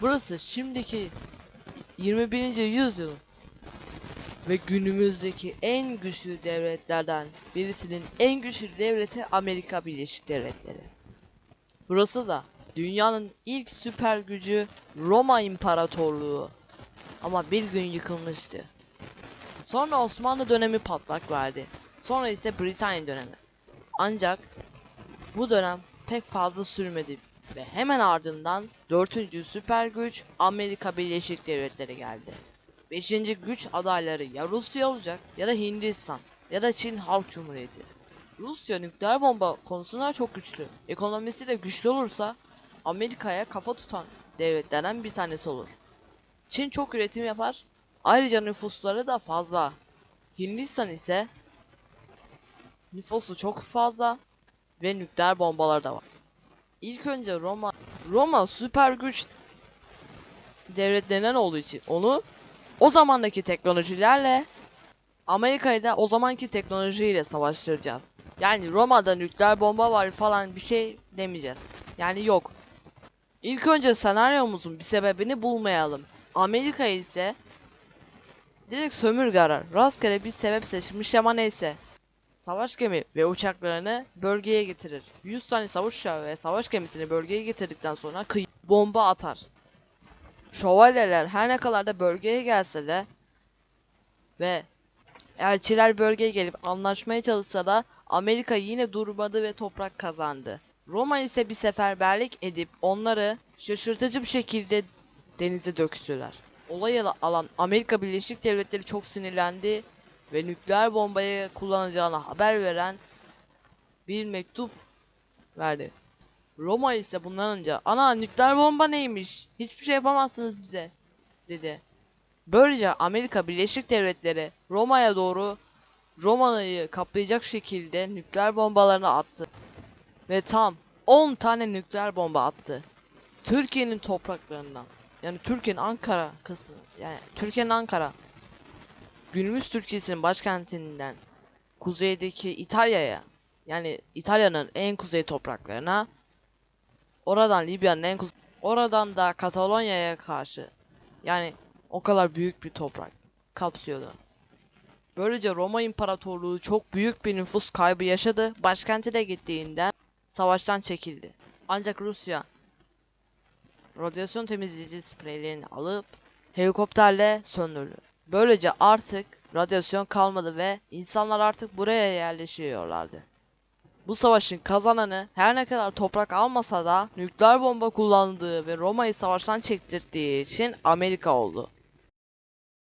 Burası şimdiki 21. yüzyıl ve günümüzdeki en güçlü devletlerden birisinin en güçlü devleti Amerika Birleşik Devletleri. Burası da dünyanın ilk süper gücü Roma İmparatorluğu. Ama bir gün yıkılmıştı. Sonra Osmanlı dönemi patlak verdi. Sonra ise Britanya dönemi. Ancak bu dönem pek fazla sürmedi ve hemen ardından 4. süper güç Amerika Birleşik Devletleri geldi. 5. güç adayları ya Rusya olacak ya da Hindistan ya da Çin Halk Cumhuriyeti. Rusya nükleer bomba konusunda çok güçlü. Ekonomisi de güçlü olursa Amerika'ya kafa tutan devletlerden bir tanesi olur. Çin çok üretim yapar. Ayrıca nüfusları da fazla. Hindistan ise nüfusu çok fazla ve nükleer bombalar da var. İlk önce Roma Roma süper güç devletlerinden olduğu için onu o zamandaki teknolojilerle Amerika'yı da o zamanki teknolojiyle savaştıracağız. Yani Roma'da nükleer bomba var falan bir şey demeyeceğiz. Yani yok. İlk önce senaryomuzun bir sebebini bulmayalım. Amerika ise direkt sömürge arar. Rastgele bir sebep seçmiş ama neyse. Savaş gemi ve uçaklarını bölgeye getirir. 100 tane savaş uçağı ve savaş gemisini bölgeye getirdikten sonra kıyı bomba atar. Şövalyeler her ne kadar da bölgeye gelse de ve elçiler bölgeye gelip anlaşmaya çalışsa da Amerika yine durmadı ve toprak kazandı. Roma ise bir seferberlik edip onları şaşırtıcı bir şekilde denize döktüler. Olayı alan Amerika Birleşik Devletleri çok sinirlendi ve nükleer bombayı kullanacağını haber veren bir mektup verdi. Roma ise bundan önce ana nükleer bomba neymiş? Hiçbir şey yapamazsınız bize dedi. Böylece Amerika Birleşik Devletleri Roma'ya doğru Roma'yı kaplayacak şekilde nükleer bombalarını attı. Ve tam 10 tane nükleer bomba attı. Türkiye'nin topraklarından. Yani Türkiye'nin Ankara kısmı. Yani Türkiye'nin Ankara. Günümüz Türkiye'sinin başkentinden kuzeydeki İtalya'ya yani İtalya'nın en kuzey topraklarına oradan Libya'nın en kuzey oradan da Katalonya'ya karşı yani o kadar büyük bir toprak kapsıyordu. Böylece Roma İmparatorluğu çok büyük bir nüfus kaybı yaşadı. Başkenti de gittiğinden savaştan çekildi. Ancak Rusya radyasyon temizleyici spreylerini alıp helikopterle söndürdü. Böylece artık radyasyon kalmadı ve insanlar artık buraya yerleşiyorlardı. Bu savaşın kazananı her ne kadar toprak almasa da nükleer bomba kullandığı ve Roma'yı savaştan çektirdiği için Amerika oldu.